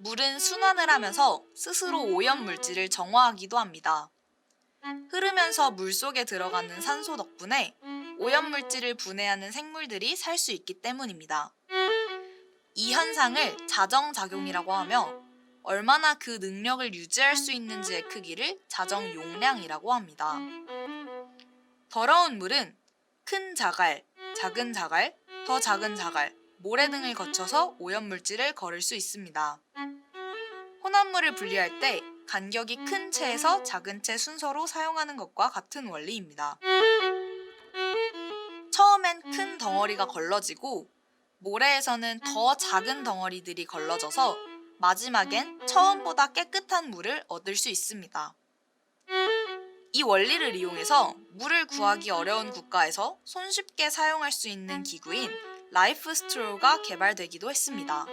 물은 순환을 하면서 스스로 오염 물질을 정화하기도 합니다. 흐르면서 물 속에 들어가는 산소 덕분에 오염 물질을 분해하는 생물들이 살 수 있기 때문입니다. 이 현상을 자정작용이라고 하며 얼마나 그 능력을 유지할 수 있는지의 크기를 자정 용량이라고 합니다. 더러운 물은 큰 자갈, 작은 자갈, 더 작은 자갈, 모래 등을 거쳐서 오염물질을 거를 수 있습니다. 혼합물을 분리할 때 간격이 큰 채에서 작은 채 순서로 사용하는 것과 같은 원리입니다. 처음엔 큰 덩어리가 걸러지고 모래에서는 더 작은 덩어리들이 걸러져서 마지막엔 처음보다 깨끗한 물을 얻을 수 있습니다. 이 원리를 이용해서 물을 구하기 어려운 국가에서 손쉽게 사용할 수 있는 기구인 라이프 스트로우가 개발되기도 했습니다.